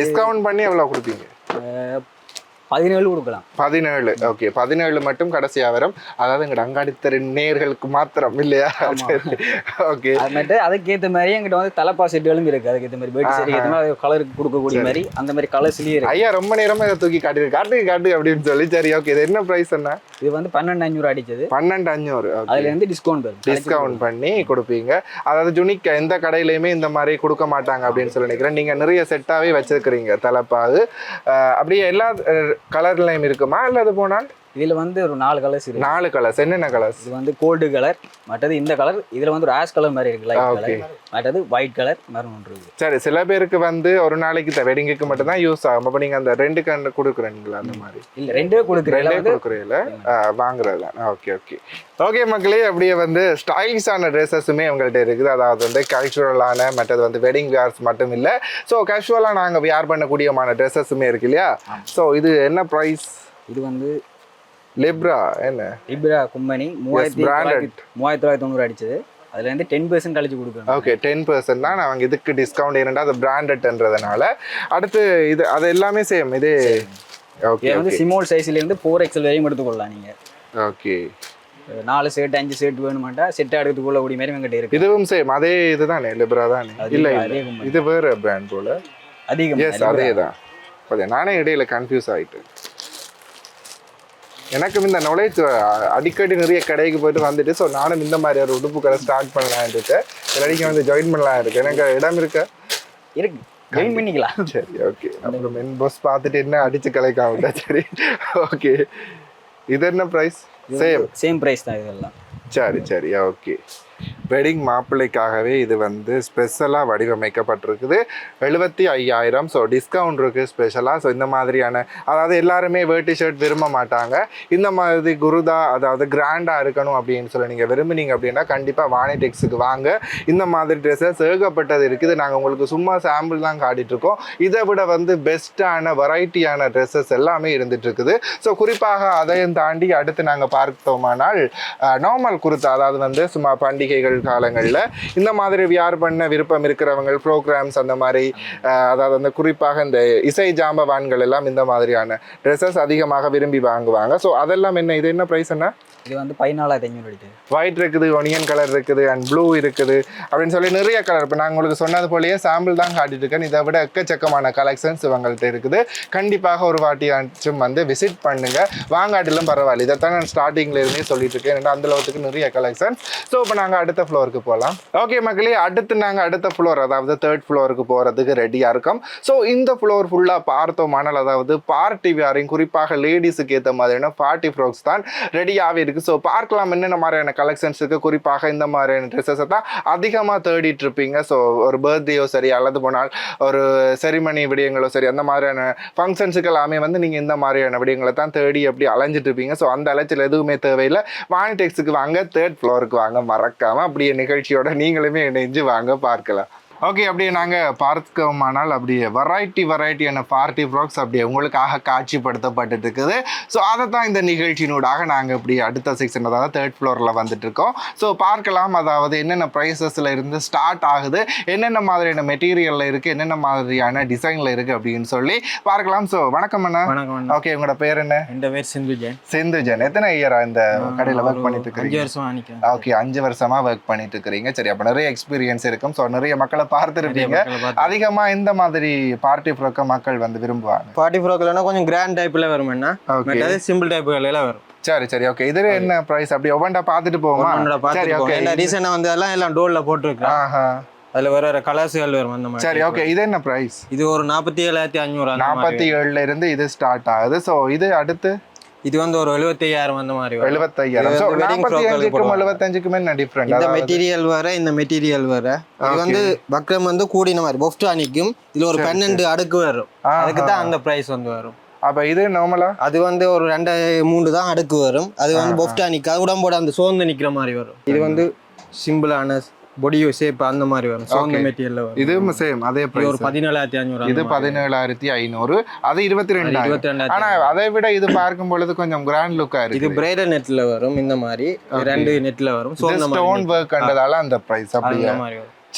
டிஸ்கவுண்ட் பண்ணி எவ்வளவு கொடுப்பீங்க? பதினேழு கொடுக்கலாம். பதினேழு. ஓகே பதினேழு மட்டும் கடைசியா வரும் அதாவது எங்க அங்காடித்தரு நேர்களுக்கு மாத்திரம் இல்லையா? ஓகே அது மட்டும் அதுக்கேற்ற மாதிரி எங்கிட்ட வந்து தலைப்பா செட்டுகளும் இருக்கு. அதுக்கேற்ற மாதிரி வேட்டி சரி ஏற்ற மாதிரி கலருக்கு கொடுக்கக்கூடிய மாதிரி அந்த மாதிரி கலர்ஸ்லயே இருக்கு. ஐயா ரொம்ப நேரமா இதை தூக்கி காட்டு காட்டு காட்டு அப்படின்னு சொல்லி. சரி ஓகே இது என்ன பிரைஸ் என்ன இது வந்து பன்னெண்டு அஞ்சூறு அடிச்சது. பன்னெண்டு அஞ்சூறு அதுல இருந்து டிஸ்கவுண்ட் வரும். டிஸ்கவுண்ட் பண்ணி கொடுப்பீங்க. அதாவது ஜுனிக் எந்த கடையிலையுமே இந்த மாதிரி கொடுக்க மாட்டாங்க அப்படின்னு சொல்லி நினைக்கிறேன். நீங்க நிறைய செட்டாவே வச்சிருக்கிறீங்க தலைப்பாது அப்படியே எல்லா கலர் லைம் இருக்குமா? அல்லது போனால் இதுல வந்து ஒரு நாலு கலர்ஸ் இருக்கு. நாலு கலர்ஸ் என்னென்ன கலர்ஸ் இது வந்து கோல்டு கலர் மற்றது இந்த கலர் இதுல வந்து ஒரு ஆஷ் கலர் மாதிரி இருக்கு லைட். கலர் மற்றது ஒயிட் கலர் மெரூன் ஒன்று இருக்கு. சரி சில பேருக்கு வந்து ஒரு நாளைக்கு வெட்டிங்குக்கு மட்டும் தான் யூஸ் ஆகும். அப்போ நீங்க அந்த ரெண்டு கண்டு கொடுக்குறீங்களா அந்த மாதிரி? இல்ல ரெண்டே கொடுக்குறேன். ரெண்டே கொடுக்குறீங்கள வாங்குறது? தான் ஓகே ஓகே ஓகே மக்களே அப்படியே வந்து ஸ்டைலிஷான ட்ரெஸ்ஸஸுமே உங்கள்கிட்ட இருக்குது. அதாவது வந்து கல்ச்சுரலான மற்றது வந்து வெட்டிங் வியர்ஸ் மட்டும் இல்லை. ஸோ கேஷுவலாக நாங்கள் வியர் பண்ணக்கூடியமான ட்ரெஸ்ஸஸுமே இருக்கு இல்லையா? ஸோ இது என்ன ப்ரைஸ் இது வந்து லிப்ரா என்ன? இப்ரா கும்பனி மூவாயிரத்தி மூவாயிரத்தி தொள்ளாயிரத்தி தொண்ணூறு அடிச்சது. அதுல இருந்து டென் பெர்சன்ட் கழிச்சு கொடுக்குறோம் ஓகே டென் பர்சன்ட் தான். அவங்க இதுக்கு டிஸ்கவுண்ட் ஏன்னா அது பிராண்டட்ன்றதுனால அடுத்து இது அது எல்லாமே சேம் இது ஓகே வந்து சிமோல் சைஸ்ல இருந்து ஃபோர் எக்ஸல் வரையும் எடுத்துக்கொள்ளலாம் நீங்க. ஓகே நாலு செட் அஞ்சு செட் வேணுமாட்டா செட் எடுத்துக்கொள்ள கூடிய மாதிரி எங்கிட்ட இருக்கு. இதுவும் சேம் அதே இதுதானே லிப்ரா தானே? இல்ல. இது வேற பிராண்ட் போல. அதிகம். எஸ் அதே தான் நானே இடையில கன்ஃபியூஸ் ஆயிட்டேன். எனக்கும் இந்த நாலேஜ் அடிக்கடி நிறைய கடைக்கு போயிட்டு வந்துட்டு ஸோ நானும் இந்த மாதிரி ஒரு உடுப்பு கடை ஸ்டார்ட் பண்ணலாம் இருக்கேன் வந்து ஜாயின் பண்ணலாம் இருக்கு எனக்கு இடம் இருக்கு? இருக்கு. ஜாயின் பண்ணிக்கலாம். சரி ஓகே அப்புறம் மென் பாஸ் பார்த்துட்டு என்ன அடிச்சு கலைக்காம விட்டா சரி ஓகே இது என்ன ப்ரைஸ் சேம் சேம் பிரைஸ் தான் இதெல்லாம். சரி சரி ஓகே வெட்டிங் மாப்பிள்ளைக்காகவே இது வந்து ஸ்பெஷலாக வடிவமைக்கப்பட்டிருக்குது. எழுபத்தி ஐயாயிரம். ஸோ டிஸ்கவுண்ட் இருக்குது ஸ்பெஷலாக ஸோ இந்த மாதிரியான அதாவது எல்லாருமே வேட்டி ஷர்ட் விரும்ப மாட்டாங்க. இந்த மாதிரி குருதா அதாவது கிராண்டாக இருக்கணும் அப்படின்னு சொல்லி நீங்கள் விரும்புனீங்க அப்படின்னா கண்டிப்பாக வாணிடெக்ஸுக்கு வாங்க. இந்த மாதிரி ட்ரெஸ்ஸஸ் ஏகப்பட்டது இருக்குது. நாங்கள் உங்களுக்கு சும்மா சாம்பிள் தான் காட்டிட்ருக்கோம் இதை விட வந்து பெஸ்ட்டான வெரைட்டியான ட்ரெஸ்ஸஸ் எல்லாமே இருந்துகிட்ருக்குது ஸோ குறிப்பாக அதையும் தாண்டி அடுத்து நாங்கள் பார்த்தோமானால் நார்மல் குருத்தா அதாவது வந்து சும்மா பண்டிகைகள் காலங்களில் இந்த மாதிரி வியார் பண்ண விருப்பம் இருக்கிறவங்க ப்ரோக்ராம்ஸ் அந்த மாதிரி அதாவது அந்த குறிப்பாக இந்த இசை ஜாம்பவான்கள் எல்லாம் இந்த மாதிரியான ட்ரெஸ்ஸஸ் அதிகமாக விரும்பி வாங்குவாங்க. ஸோ அதெல்லாம் என்ன? இது என்ன ப்ரைஸ் என்ன இது வந்து பதினாலாயிரத்தி ஐநூறு அடிக்குது ஒயிட் இருக்குது ஒனியன் கலர் இருக்குது அண்ட் ப்ளூ இருக்குது. அப்படின்னு சொல்லி நிறைய கலர் இப்போ நான் உங்களுக்கு சொன்னது போலயே சாம்பிள் தான் காட்டிட்டு இருக்கேன். இதை விட எக்கச்சக்கமான கலெக்ஷன்ஸ் இவங்கள்ட்ட இருக்குது. கண்டிப்பாக ஒரு வாட்டியாச்சும் வந்து விசிட் பண்ணுங்க. வாங்காட்டிலும் பரவாயில்ல. இதைத்தான் நான் ஸ்டார்டிங்ல இருந்தே சொல்லிட்டு இருக்கேன். ஏன்னா அந்த அளவுக்கு நிறைய கலெக்ஷன் ஸோ இப்போ நாங்கள் அடுத்த ஃப்ளோருக்கு போகலாம் ஓகே மக்களே அடுத்து நாங்கள் அடுத்த ஃப்ளோர் அதாவது தேர்ட் ஃப்ளோருக்கு போகிறதுக்கு ரெடியாக இருக்கோம். ஸோ இந்த ஃப்ளோர் ஃபுல்லாக பார்த்தோமானால் அதாவது பார்ட்டி வேறையும் குறிப்பாக லேடிஸுக்கு ஏற்ற மாதிரியான பார்ட்டி ஃப்ராக்ஸ் தான் ரெடியாகவே இருக்குது ஸோ பார்க்கலாம் என்னென்ன மாதிரியான கலெக்ஷன்ஸ் இருக்குது குறிப்பாக இந்த மாதிரியான ட்ரெஸ்ஸஸை தான் அதிகமாக தேடிட்டு இருப்பீங்க. ஸோ ஒரு பர்த்டேயோ சரி அல்லது போனால் ஒரு செரிமனி விடயங்களோ சரி அந்த மாதிரியான ஃபங்க்ஷன்ஸுக்கு எல்லாமே வந்து நீங்கள் இந்த மாதிரியான விடயங்களை தான் தேடி அப்படி அலைஞ்சிட்டு இருப்பீங்க. ஸோ அந்த அலைச்சல் எதுவுமே தேவையில்லை. வானிடெக்ஸுக்கு வாங்க தேர்ட் ஃப்ளோருக்கு வாங்க. மறக்காமல் அப்படியே நிகழ்ச்சியோட நீங்களுமே இணைஞ்சு வாங்க பார்க்கலாம். ஓகே அப்படியே நாங்கள் பார்க்கமானால் அப்படியே வெரைட்டி வெரைட்டியான பார்ட்டி ஃப்ராக்ஸ் அப்படியே உங்களுக்காக காட்சிப்படுத்தப்பட்டுட்டு இருக்குது ஸோ அதை தான் இந்த நிகழ்ச்சியினூடாக நாங்கள் இப்படி அடுத்த செக்ஷன் அதாவது தேர்ட் ஃப்ளோரில் வந்துட்டு இருக்கோம் ஸோ பார்க்கலாம். அதாவது என்னென்ன ப்ரைஸஸில் இருந்து ஸ்டார்ட் ஆகுது என்னென்ன மாதிரியான மெட்டீரியலில் இருக்குது என்னென்ன மாதிரியான டிசைனில் இருக்குது அப்படின்னு சொல்லி பார்க்கலாம். ஸோ வணக்கம் அண்ணா. வணக்கம். ஓகே உங்களோட பேர் என்ன? என் பேர் சிந்து ஜெயின் செந்துஜன். எத்தனை இயரா இந்த கடையில் ஒர்க் பண்ணிட்டு இருக்கீங்க ஓகே அஞ்சு வருஷமா ஒர்க் பண்ணிட்டு இருக்கிறீங்க சரி அப்ப நிறைய எக்ஸ்பீரியன்ஸ் இருக்கும். ஸோ நிறைய மக்களை பார்த்துருப்பீங்க. அதிகமா இந்த மாதிரி பார்ட்டி ஃப்ரோக்க மக்கள் வந்து விரும்புவாங்க? ஃபார்ட்டி ஃப்ரோக்கெல்லாம் கொஞ்சம் கிராண்ட் டைப்ல வரும் என்ன சிம்பிள் டைப்புகள் வரும். சரி சரி. ஓகே இதுல என்ன பிரைஸ் அப்படி ஒவ்வொன்றா பார்த்துட்டு போவோமா? சரி ஓகே ரீசெண்டாக வந்து எல்லாம் எல்லாம் டோல்ல போட்டிருக்கேன் ஆஹா. அதுல வேற வேற கலர்ஸ்கள் வரும் அந்த மாதிரி. சரி ஓகே இது என்ன பிரைஸ் இது ஒரு நாற்பத்தி ஏழாயிரத்தி அஞ்சூறு நாற்பத்தி ஏழுல இருந்து இது ஸ்டார்ட் ஆகுது. ஸோ இது அடுத்து? இது வந்து ஒரு எழுபத்தி ஐயாயிரம் அந்த மாதிரி வரும். எழுபத்தையாயிரம் ஸோ வந்து wedding நாற்பத்தி frock அஞ்சுக்கும் போடுவாங்க. எழுபத்தஞ்சுக்கும் என்ன டிஃப்ரெண்ட் இந்த மெட்டீரியல் வேற இந்த மெட்டீரியல் வேற. இது வந்து பக்ரம் வந்து கூடின மாதிரி பொஃப்டா நிற்கும் இதுல ஒரு பன்னெண்டு அடுக்கு வரும். அதுக்கு தான் அந்த பிரைஸ் வந்து வரும். அப்ப இது நார்மலா அது வந்து ஒரு ரெண்டு மூணு தான் அடுக்கு வரும். அது வந்து பொஃப்டா நிற்காது உடம்போட அந்த சோர்ந்து நிக்கிற மாதிரி வரும். இது வந்து சிம்பிளான பொடியோ ஷேப் அந்த மாதிரி வரும். சோர்ந்த Okay. மெட்டீரியல்ல வரும். இதுவும் சேம் அதே இது ஒரு பிரைஸ் பதினேழாயிரத்தி அஞ்சூறு இது பதினேழாயிரத்தி ஐநூறு அது இருபத்தி ரெண்டாயிரம் இருபத்தி ரெண்டாயிரத்தி ஆனா அதை விட இது பார்க்கும் பொழுது கொஞ்சம் கிராண்ட் லுக்கா இது இருக்கு பிரைடல் நெட்ல வரும் இந்த மாதிரி. ரெண்டு நெட்ல வரும். ஸ்டோன் ஒர்க் கண்டதால அந்த பிரைஸ் அப்படியா.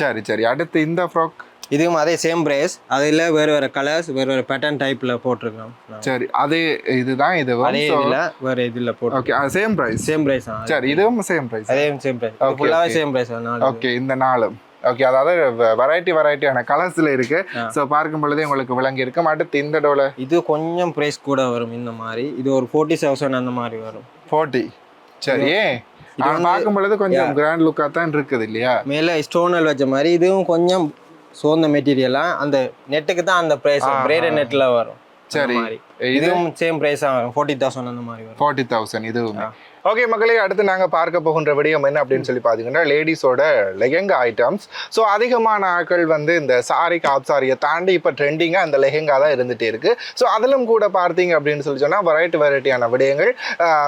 சரி சரி. அடுத்து இந்த ஃப்ராக் இதுவும் அதே சேம் பிரைஸ் அதுல வேற வேற கலர்ஸ் வேற வேற பேட்டர்ன் டைப்ல போட்டிருக்கோம். சரி அது இதுதான் இது அதே இதுல வேற இதுல போட்டு okay same price same price சரி இதுவும் சேம் பிரைஸ் அதே same price okay. Same price நாலு. ஓகே இந்த நாளும் ஓகே அதாவது வெரைட்டி வெரைட்டியான கலர்ஸ்ல இருக்கு. ஸோ பார்க்கும் பொழுதே உங்களுக்கு விளங்கி இருக்கும் அடுத்து இந்த டோல இது கொஞ்சம் பிரைஸ் கூட வரும் இந்த மாதிரி. இது ஒரு ஃபோர்ட்டி தௌசண்ட் அந்த மாதிரி வரும். ஃபோர்ட்டி சரி பார்க்கும் பொழுது கொஞ்சம் கிராண்ட் லுக்கா தான் இருக்குது இல்லையா? மேல ஸ்டோனல் வச்ச மாதிரி இதுவும் கொஞ்சம் சோர்ந்த மெட்டீரியலா அந்த நெட்டுக்கு தான் அந்த பிரைஸ் பிரேட நெட்ல வரும். சரி. இதுவும் சேம் பிரைஸா வரும். ஃபோர்ட்டி தௌசண்ட் அந்த மாதிரி வரும். ஃபார்ட்டி தௌசண்ட் இதுவுமே. ஓகே மக்களே அடுத்து நாங்கள் பார்க்க போகின்ற விடயம் என்ன அப்படின்னு சொல்லி பார்த்தீங்கன்னா லேடிஸோட லெஹெங்கா ஐட்டம்ஸ் ஸோ அதிகமான ஆட்கள் வந்து இந்த சாரி காப் சாரியை தாண்டி இப்போ ட்ரெண்டிங்காக அந்த லெஹெங்கா தான் இருந்துகிட்டே இருக்கு. ஸோ அதிலும் கூட பார்த்தீங்க அப்படின்னு சொல்லி சொன்னால் வெரைட்டி வெரைட்டியான விடயங்கள்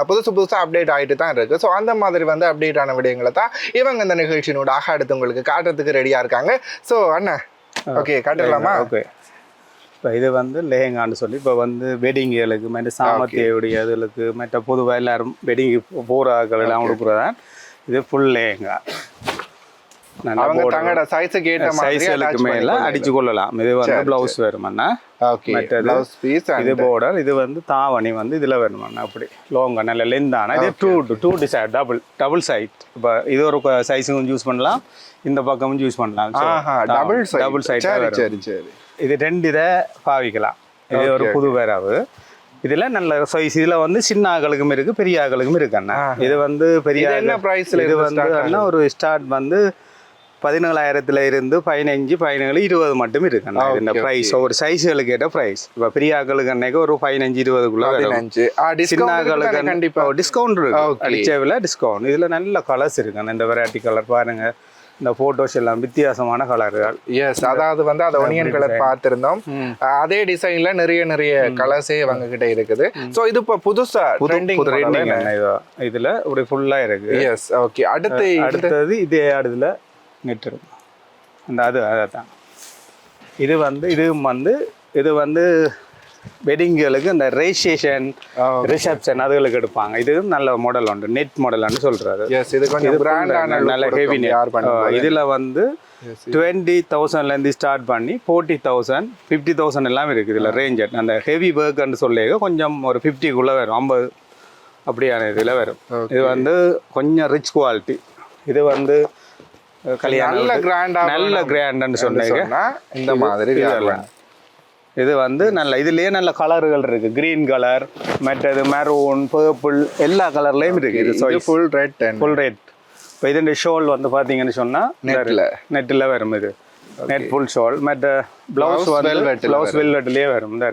புதுசு புதுசாக அப்டேட் ஆகிட்டு தான் இருக்குது ஸோ அந்த மாதிரி வந்து அப்டேட் ஆன விடயங்களை தான் இவங்க இந்த நிகழ்ச்சியினூடாக அடுத்து உங்களுக்கு காட்டுறதுக்கு ரெடியாக இருக்காங்க. ஸோ அண்ணா ஓகே காட்டிடலாமா ஓகே இப்போ இது வந்து லெஹெங்கான்னு சொல்லி இப்போ வந்து வெட்டிங்களுக்கு மற்ற சாமர்த்தியுடைய இதுகளுக்கு மற்ற பொதுவாக எல்லாரும் வெட்டிங்கு போகிற ஆட்கள் எல்லாம் கொடுக்குறதான் இது ஃபுல் லெஹெங்கா. அடிச்சு கொள்ளலாம். இது வந்து ப்ளவுஸ் வேணுமண்ணா இது border இது வந்து தாவணி வந்து இதுல வேணுமண்ணா அப்படி. லோங்க நல்ல லெந்தான இது two two decide double double side இப்போ இது ஒரு சைஸும் யூஸ் பண்ணலாம் இந்த பக்கமும் யூஸ் பண்ணலாம். டபுள் சைடு டபுள் சைட் சரி சரி சரி. இது ரெண்டு இதை பாவிக்கலாம். இது ஒரு புது வேறாவு. இதுல நல்ல சைஸ் இதுல வந்து சின்ன ஆகளுக்கும் இருக்கு பெரிய ஆகளுக்கும் இருக்கு அண்ணா. இது வந்து பெரிய என்ன ஆகள்- price ல இது வந்து அண்ணா ஒரு ஸ்டார்ட் வந்து பதினேழாயிரத்துல இருந்து பதினஞ்சு பதினேழு இருபது மட்டும் இருக்கு அண்ணா. Okay, இந்த. ப்ரைஸ் ஒரு சைஸ்களுக்கு ஏற்ற ப்ரைஸ் இப்போ பெரியாக்களுக்கு அன்னைக்கு ஒரு பதினஞ்சு இருபதுக்குள்ள வரும். பதினஞ்சு. ஆ, discount இருக்குதானே சின்னாக்களுக்கு கண்டிப்பா. டிஸ்கவுண்ட் இருக்கு. அடிச்சவில் டிஸ்கவுண்ட் இதுல நல்ல கலர்ஸ் இருக்கு. இந்த வெரைட்டி கலர் பாருங்க. இந்த போட்டோஸ் எல்லாம் வித்தியாசமான கலர்கள். எஸ் அதாவது வந்து அந்த ஒனியன் கலர் பார்த்திருந்தோம். அதே டிசைன்ல நிறைய நிறைய கலர்ஸே அவங்க கிட்ட இருக்குது. சோ இது இப்போ புதுசா ட்ரெண்டிங் இதுல ஒரு ஃபுல்லா இருக்கு. எஸ் ஓகே அடுத்து அடுத்து அடுத்தது இதே அடுத்துல நெட் இருக்கும் அந்த அது அதான். இது வந்து இது வந்து இது வந்து வெட்டிங்களுக்கு இந்த ரெஜிஸ்ட்ரேஷன் ரிசப்ஷன் அதுகளுக்கு எடுப்பாங்க. இது நல்ல மாடல் உண்டு. நெட் மாடல்னு சொல்றது எஸ் இது கொஞ்சம் நல்ல ஹெவி பண்ணுவாங்க இதுல வந்து டுவெண்ட்டி தௌசண்ட்லேருந்து ஸ்டார்ட் பண்ணி ஃபோர்ட்டி தௌசண்ட் ஃபிஃப்டி தௌசண்ட் எல்லாம் இருக்குது இதில் ரேஞ்ச் அந்த ஹெவி ஒர்க்குன்னு சொல்லி கொஞ்சம் ஒரு ஃபிஃப்டிக்குள்ளே வரும். ஐம்பது அப்படியான இதில் வரும். இது வந்து கொஞ்சம் ரிச் குவாலிட்டி இது வந்து கல்யாணம் நல்ல கிராண்டா நல்ல கிராண்டுன்னு சொன்னீங்க சொன்னா இந்த மாதிரி. இது வந்து நல்ல இதுலயே நல்ல கலர்கள் இருக்கு. கிரீன் கலர் மற்றது மெரூன் பர்பிள் எல்லா கலர்லயும் இருக்கு. இது இது ஃபுல் ரெட் ஃபுல் ரேட் இப்போ இதோட ஷோல் வந்து பார்த்தீங்கன்னு சொன்னா நெட்ல நெட்டில் வரும் இது. நெட் ஃபுல் ஷோல் மற்ற பிளவுஸ் வந்து பிளவுஸ் வெல்வெட்லேயே வரும். இந்த.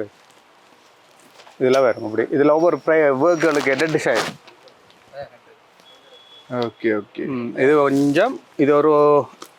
இதுல வரும் அப்படி. இதுல ஒவ்வொரு ப்ரை ஒர்க்குகளுக்கு எட்ட டிசைன் ஓகே ஓகே இது கொஞ்சம் இது ஒரு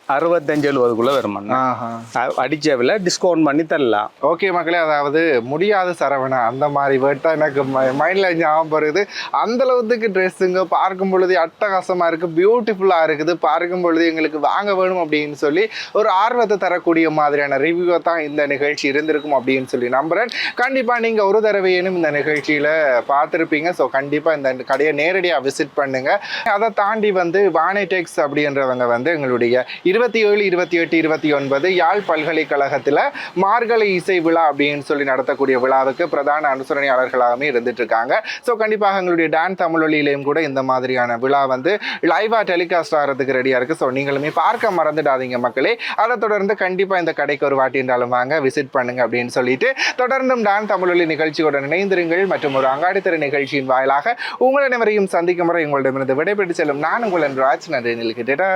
அறுபத்தஞ்சு எழுபதுக்குள்ள வரும் அண்ணா. ஆஹா. அ- அடிச்ச விலை டிஸ்கவுண்ட் பண்ணி தரலாம். ஓகே மக்களே அதாவது முடியாத சரவணா அந்த மாதிரி வேர்ட் தான் எனக்கு மைண்டில் ஞாபகம் வருது. அந்த அளவுக்கு ட்ரெஸ்ஸுங்க பார்க்கும் பொழுது அட்டகாசமாக இருக்குது பியூட்டிஃபுல்லாக இருக்குது. பார்க்கும் பொழுது எங்களுக்கு வாங்க வேணும் அப்படின்னு சொல்லி ஒரு ஆர்வத்தை தரக்கூடிய மாதிரியான ரிவ்யூவை தான் இந்த நிகழ்ச்சி இருந்திருக்கும் அப்படின்னு சொல்லி நம்புகிறேன் கண்டிப்பாக நீங்கள் ஒரு தடவையேனும் இந்த நிகழ்ச்சியில் பார்த்துருப்பீங்க. ஸோ கண்டிப்பாக இந்த கடையை நேரடியாக விசிட் பண்ணுங்கள் அதை தாண்டி வந்து வானை டெக்ஸ் அப்படின்றவங்க வந்து எங்களுடைய இருபத்தி ஏழு இருபத்தி எட்டு இருபத்தி ஒன்பது யாழ் பல்கலைக்கழகத்தில் மார்கழி இசை விழா அப்படின்னு சொல்லி நடத்தக்கூடிய விழாவுக்கு பிரதான அனுசரணையாளர்களாகவே இருந்துட்டு இருக்காங்க ஸோ கண்டிப்பாக எங்களுடைய டான் தமிழொலியிலையும் கூட இந்த மாதிரியான விழா வந்து லைவாக டெலிகாஸ்ட் ஆகிறதுக்கு ரெடியாக இருக்குது ஸோ நீங்களுமே பார்க்க மறந்துடாதீங்க மக்களே. அதை தொடர்ந்து கண்டிப்பாக இந்த கடைக்கு ஒரு வாட்டி என்றாலும் வாங்க விசிட் பண்ணுங்க அப்படின்னு சொல்லிட்டு தொடர்ந்தும் டான் தமிழொலி நிகழ்ச்சியுடன் இணைந்திருங்கள். மற்றும் ஒரு அங்காடித்தர நிகழ்ச்சியின் வாயிலாக உங்கள் அனைவரையும் சந்திக்கும் முறை உங்களிடமிருந்து விடைபெற்று செல்லும் நான் உங்கள் ராஜ். நன்றி நில்கிட்டா